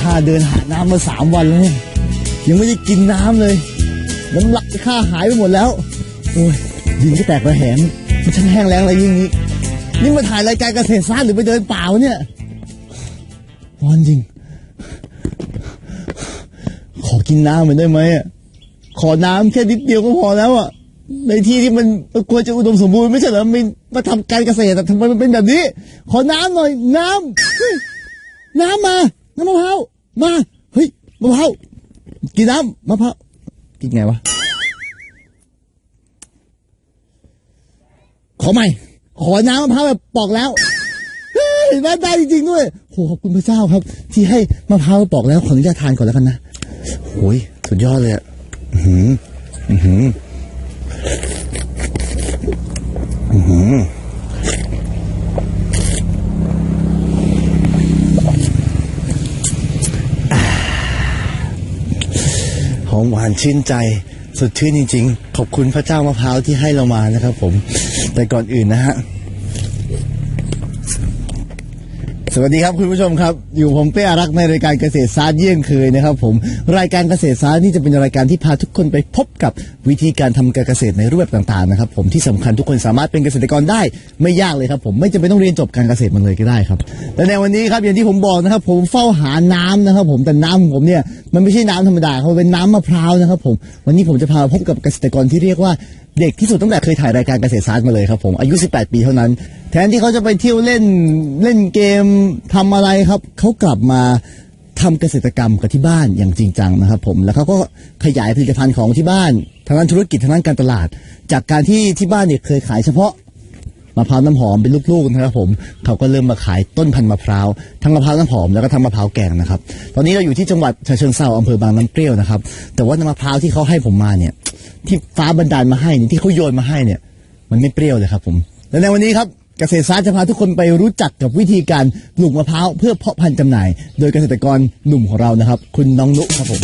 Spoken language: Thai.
ข้าเดินหาน้ำมาสามวันแล้วเนี่ยยังไม่ได้กินน้ำเลย น้ำลายข้าหายไปหมดแล้ว โอ้ยดินก็แตกระแหงมันช่างแห้งแล้งอะไรยิ่งนี้ นี่มาถ่ายรายการเกษตรศาสตร์หรือไปเดินป่าวะเนี่ยร้อนจริง ขอกินน้ำเหน่อยได้ไหมอะขอน้ำแค่นิดเดียวก็พอแล้วอะในที่ที่มันควรจะอุดมสมบูรณ์ไม่ใช่เหรอไม่มาทำการเกษตรอะทำไมมันเป็นแบบนี้ ขอน้ำหน่อยน้ำเฮ้ยน้ำมา น้ำมะพร้าวมาเฮ้ยมะพร้าวกินน้ำมะพร้าวกินไงวะขอใหม่ ขอน้ำมะพร้าวแบบปอกแล้วเฮ้ยได้ได้จริงๆด้วยโหขอบคุณพระเจ้าครับ ที่ให้มะพร้าวปอกแล้วขออนุญาตทานก่อนแล้วกันนะโอ้ยสุดยอดเลยอะอื้อหืออื้อหืออื้อหืออ่าห อมหวานชื่นใจสดชื่นจริง ๆ ขอบคุณพระเจ้ามะพร้าวที่ให้เรามานะครับผมแต่ก่อนอื่นนะฮะ สวัสดีครับคุณผู้ชมครับ อยู่ผมเป้อารักษ์ในรายการเกษตรศาสตร์เยี่ยงเคยนะครับ ผมรายการเกษตรศาสตร์นี่จะเป็นรายการที่พาทุกคนไปพบกับวิธีการทำการเกษตรในรูปแบบต่างๆนะครับผมที่สำคัญทุกคนสามารถเป็นเกษตรกรได้ไม่ยากเลยครับผมไม่จำเป็นต้องเรียนจบการเกษตรมันเลยก็ได้ครับและในวันนี้ครับอย่างที่ผมบอกนะครับ ผมเฝ้าหาน้ำนะครับ ผมแต่น้ำของผมเนี่ยมันไม่ใช่น้ำธรรมดาครับมันเป็นน้ำมะพร้าวนะครับ ผมวันนี้ผมจะพาพบกับเกษตรกรที่เรียกว่า เด็กที่สุดตั้งแต่เคยถ่ายรายการเกษตรศาสตร์มาเลยครับผมอายุ 18 ปีเท่านั้นแทนที่เขาจะไปเที่ยวเล่นเล่นเกมทำอะไรครับ เขากลับมาทำเกษตรกรรมกับที่บ้านอย่างจริงจังนะครับผมแล้วเขาก็ขยายผลิตภัณฑ์ของที่บ้านทางด้านธุรกิจทางด้านการตลาด จากการที่ที่บ้านเนี่ยเคยขายเฉพาะมะพร้าวน้ำหอมเป็นลูกๆนะครับผมเขาก็เริ่มมาขายต้นพันธุ์มะพร้าวทั้งมะพร้าวน้ำหอมแล้วก็ทั้งมะพร้าวแกงนะครับตอนนี้เราอยู่ที่จังหวัดฉะเชิงเทราอำเภอบางน้ำเปรี้ยวนะครับแต่ว่ามะพร้าวที่เขาให้ผมมาเนี่ย ที่ฟ้าบันดาลมาให้เนี่ยที่เขาโยนมาให้เนี่ย มันไม่เปรี้ยวเลยครับผมและในวันนี้ครับ เกษตรศาสตร์จะพาทุกคนไปรู้จักกับวิธีการปลูกมะพร้าวเพื่อเพาะพันธุ์จำหน่าย โดยเกษตรกรหนุ่มของเรานะครับ คุณน้องนุครับผม